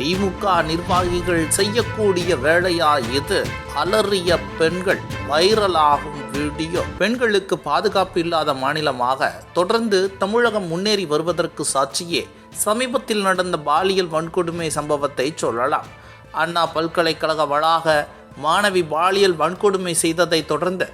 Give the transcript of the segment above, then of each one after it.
திமுக நிர்வாகிகள் செய்யக்கூடிய வேலையா இது? அலறிய பெண்கள் வைரலாகும் வீடியோ. பெண்களுக்கு பாதுகாப்பு இல்லாத மாநிலமாக தொடர்ந்து தமிழகம் முன்னேறி வருவதற்கு சாட்சியே. சமீபத்தில் நடந்த பாலியல் வன்கொடுமை சம்பவத்தை சொல்லலாம். அண்ணா பல்கலைக்கழக வளாக மாணவி பாலியல் வன்கொடுமை செய்ததை தொடர்ந்து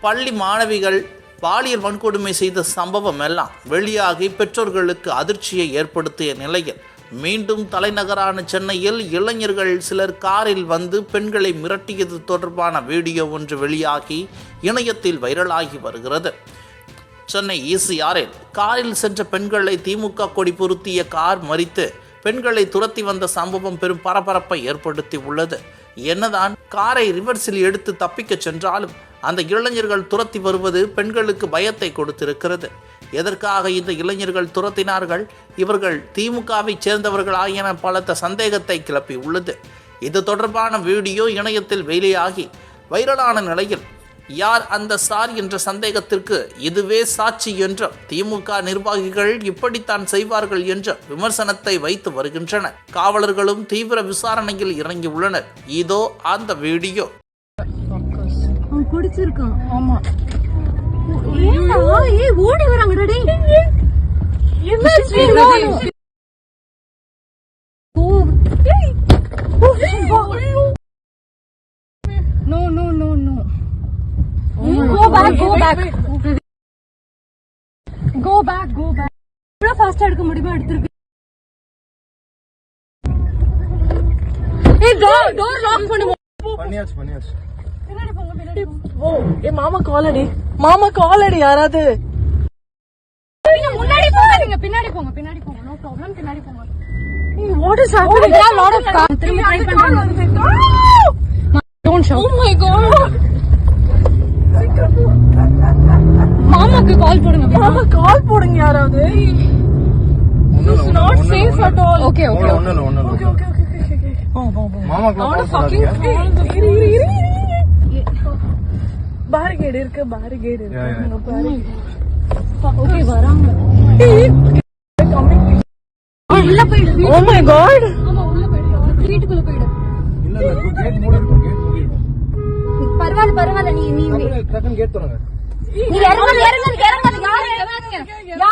பள்ளி மாணவிகள் பாலியல் வன்கொடுமை செய்த சம்பவம் எல்லாம் வெளியாகி பெற்றோர்களுக்கு அதிர்ச்சியை ஏற்படுத்திய நிலையில் மீண்டும் தலைநகரான சென்னையில் இளைஞர்கள் சிலர் காரில் வந்து பெண்களை மிரட்டியது தொடர்பான வீடியோ ஒன்று வெளியாகி இணையத்தில் வைரலாகி வருகிறது. சென்னை ஈசிஆரில் காரில் சென்ற பெண்களை திமுக கொடி பொருத்திய கார் மறித்து பெண்களை துரத்தி வந்த சம்பவம் பெரும் பரபரப்பை ஏற்படுத்தி உள்ளது. என்னதான் காரை ரிவர்ஸில் எடுத்து தப்பிக்கச் சென்றாலும் அந்த இளைஞர்கள் துரத்தி வருவது பெண்களுக்கு பயத்தை கொடுத்திருக்கிறது. எதற்காக இந்த இளைஞர்கள் துரத்தினார்கள்? இவர்கள் திமுகவைச் சேர்ந்தவர்களா என பலத்த சந்தேகத்தை கிளப்பி உள்ளது. இது தொடர்பான வீடியோ இணையத்தில் வெளியாகி வைரலான நிலையில் யார் அந்த சார் என்ற சந்தேகத்திற்கு இதுவே சாட்சி என்றும் திமுக நிர்வாகிகள் இப்படித்தான் செய்வார்கள் என்ற விமர்சனத்தை வைத்து வருகின்றனர். காவலர்களும் தீவிர விசாரணையில் இறங்கியுள்ளனர் இதோ அந்த வீடியோ. குடிச்சிருக்கான். ஆமா. ஏன்டா ஏய் ஓடி வராங்கடா டேய் என்னாச்சு no no no no go back go back go back go back எவ்வளவு ஃபாஸ்டா எடுக்க முடியுமோ எடுத்துருக்கு ஏய் டோர் டோர் லாக் பண்ணுவோம் பண்ணியாச்சு பண்ணியாச்சு பின்னாடி போங்க பின்னாடி போங்க. ஓ ஏ மாமா காலடி. மாமா காலடி யாராவது? நீங்க முன்னாடி போகாதீங்க பின்னாடி போங்க பின்னாடி போங்க. நோ ப்ராப்ளம் பின்னாடி போங்க. What is happening Oh, lot of காட் மாமாக்கு கால் போடுங்க மாமா கால் போடுங்க யாராவது. Not safe. ஒண்ணு இல்ல ஒண்ணு இல்ல ஓகே கால் இரு. பேரிகேட் இருக்கு பேரிகேட். இருக்கு. ஓகே வராங்க. உள்ள போயிடு ஓ மை காட் ஆமா உள்ள போயிடு. வீட்டுக்குள்ள போயிடு. இல்ல இல்ல கேட் மூடி இருக்கும் கேட் மூடி இருக்கும் பரவாயில்ல பரவாயில்ல நீ நீ கேட் இறங்காத இறங்காத இறங்காத. யார்?